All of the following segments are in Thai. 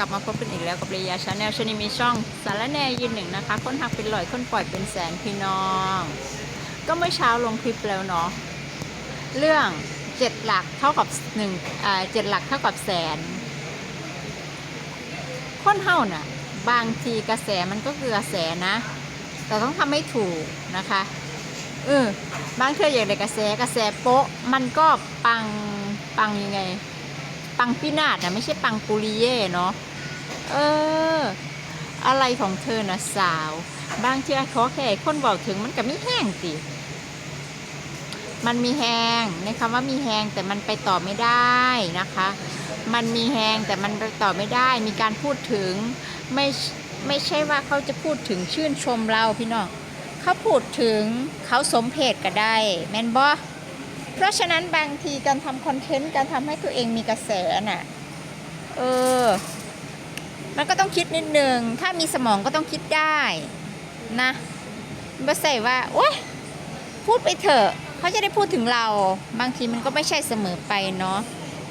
กลับมาพบกันอีกแล้วกับเรียชาแนลชนิมีช่องสารแนยืนหนึ่งนะคะ ค้นหักเป็นลอยค้นปล่อยเป็นแสนพี่น้อง ก็เมื่อเช้าลงคลิปแล้วเนาะเรื่องเจ็ดหลักเท่ากับหนึ่งอ่าเจ็ดหลักเท่ากับแสน ค้นเฮาน่ะ บางทีกระแสมันก็คือกระแสนะ แต่ต้องทำให้ถูกนะคะเออบางเทื่ออย่างในกระแสกระแสโป๊ะมันก็ปังปังยังไงปังพินาศนะไม่ใช่ปังปุริเย่เนาะ เออ อะไรของเธอนะสาว บางเทือขอแค่คนบอกถึงมันก็มีแห้งสิมันมีแหงในคำว่ามีแหงแต่มันไปต่อไม่ได้นะคะ มันมีแหงแต่มันไปต่อไม่ได้ มีการพูดถึงไม่ไม่ใช่ว่าเขาจะพูดถึงชื่นชมเราพี่น้องเขาพูดถึงเขาสมเพศก็ได้แมนบอเพราะฉะนั้นบางทีการทำคอนเทนต์การทำให้ตัวเองมีกระแสน่ะ เออ มันก็ต้องคิดนิดนึง ถ้ามีสมองก็ต้องคิดได้นะไม่ใส่ว่า โอ๊ย พูดไปเถอะ เขาจะได้พูดถึงเรา บางทีมันก็ไม่ใช่เสมอไปเนาะ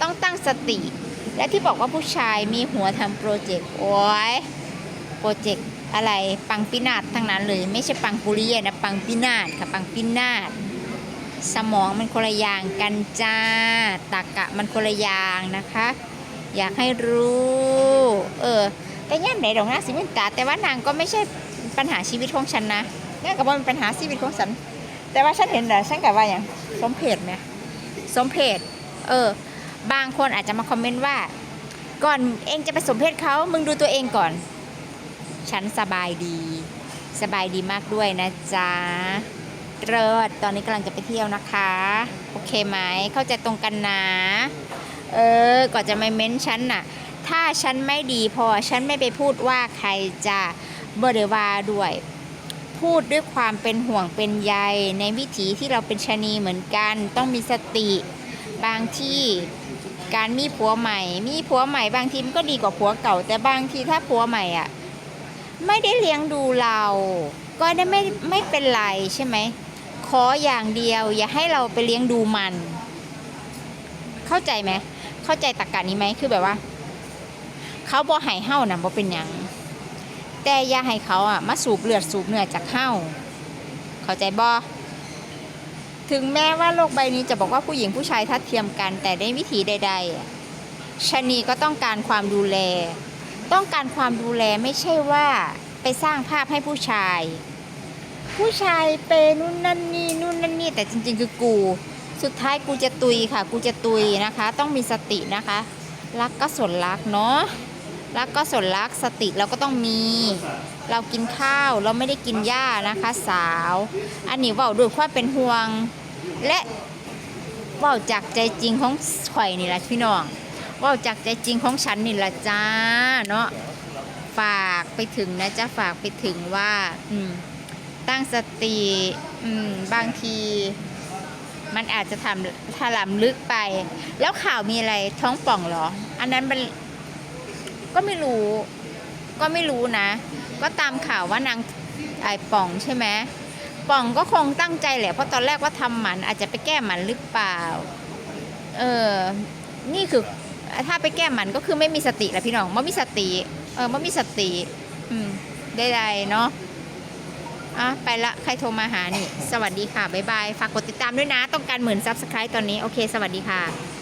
ต้องตั้งสติ และที่บอกว่าผู้ชายมีหัวทำโปรเจกต์ โอ้ยโปรเจกต์อะไร ปังปินาศทั้งนั้นเลย ไม่ใช่ปังปุริยนะ ปังปินาศค่ะ ปังปินาศสมองมันคนละอย่างกันจ้าตากะมันคนละอย่างนะคะ อยากให้รู้ เออ แต่ย่ำไหนดอกนะสิมินตา แต่ว่านางก็ไม่ใช่ปัญหาชีวิตของฉันนะนี่ก็บ่เป็นปัญหาชีวิตของฉัน แต่ว่าฉันเห็นเหรอฉันกับว่าอย่างสมเพศไหมสมเพศเออ บางคนอาจจะมาคอมเมนต์ว่า ก่อนเองจะไปสมเพศเขามึงดูตัวเองก่อน ฉันสบายดี สบายดีมากด้วยนะจ๊ะเลิศตอนนี้กำลังจะไปเที่ยวนะคะ โอเคไหมเข้าใจตรงกันนะ เออก่อนจะมาเม้นฉันน่ะ ถ้าฉันไม่ดีพอฉันไม่ไปพูดว่าใครจะบริวาด้วย พูดด้วยความเป็นห่วงเป็นใยในวิถีที่เราเป็นชะนีเหมือนกัน ต้องมีสติบางที่การมีผัวใหม่ มีผัวใหม่บางทีมันก็ดีกว่าผัวเก่า แต่บางทีถ้าผัวใหม่อะไม่ได้เลี้ยงดูเรา ก็ได้ไม่ไม่เป็นไรใช่ไหมขออย่างเดียว อย่าให้เราไปเลี้ยงดูมัน เข้าใจไหม เข้าใจตรกกะนี้ไหมคือแบบว่า เขาบ่ให้เฮ้านะบ่เป็นหยังแต่อย่าให้เขาอะมาสูบเลือดสูบเนื้อจากเฮ้าเข้าใจบ่ถึงแม้ว่าโลกใบนี้จะบอกว่าผู้หญิงผู้ชายทัดเทียมกัน แต่ในวิถีใดๆชนีก็ต้องการความดูแล ต้องการความดูแลไม่ใช่ว่าไปสร้างภาพให้ผู้ชาย ผู้ชายเปนู่นนั่นนี่นู่นนั่นนี่แต่จริง ๆ คือกู สุดท้ายกูจะตุยค่ะ กูจะตุยนะคะ ต้องมีสตินะคะ รักก็ส่วนรักเนาะรักก็ส่วนรักสติเราก็ต้องมี เรากินข้าวเราไม่ได้กินหญ้านะคะ สาว อันนี้ว่าด้วยความเป็นห่วง และว่าจากใจจริงของข่อยนี่แหละพี่น้องว่าจากใจจริงของฉันนี่แหละจ้าเนาะฝากไปถึงนะจ๊ะฝากไปถึงว่า อืมตั้งสติ อืมบางที มันอาจจะทำถลำลึกไป แล้วข่าวมีอะไรท้องป่องหรอ อันนั้นมันก็ไม่รู้ ก็ไม่รู้นะ ก็ตามข่าวว่านางไอ้ป่องใช่ไหมป่องก็คงตั้งใจแหละ เพราะตอนแรกว่าทำหมันอาจจะไปแก้หมันหรือเปล่า เออ นี่คือถ้าไปแก้หมันก็คือไม่มีสติแหละพี่น้องไม่มีสติ เออไม่มีสติ อืมได้ๆเนาะ อะไปละใครโทรมาหานี่ สวัสดีค่ะ บ๊ายบาย ฝากกดติดตามด้วยนะ ต้องการหมื่นซับสไครต์ตอนนี้ โอเค สวัสดีค่ะ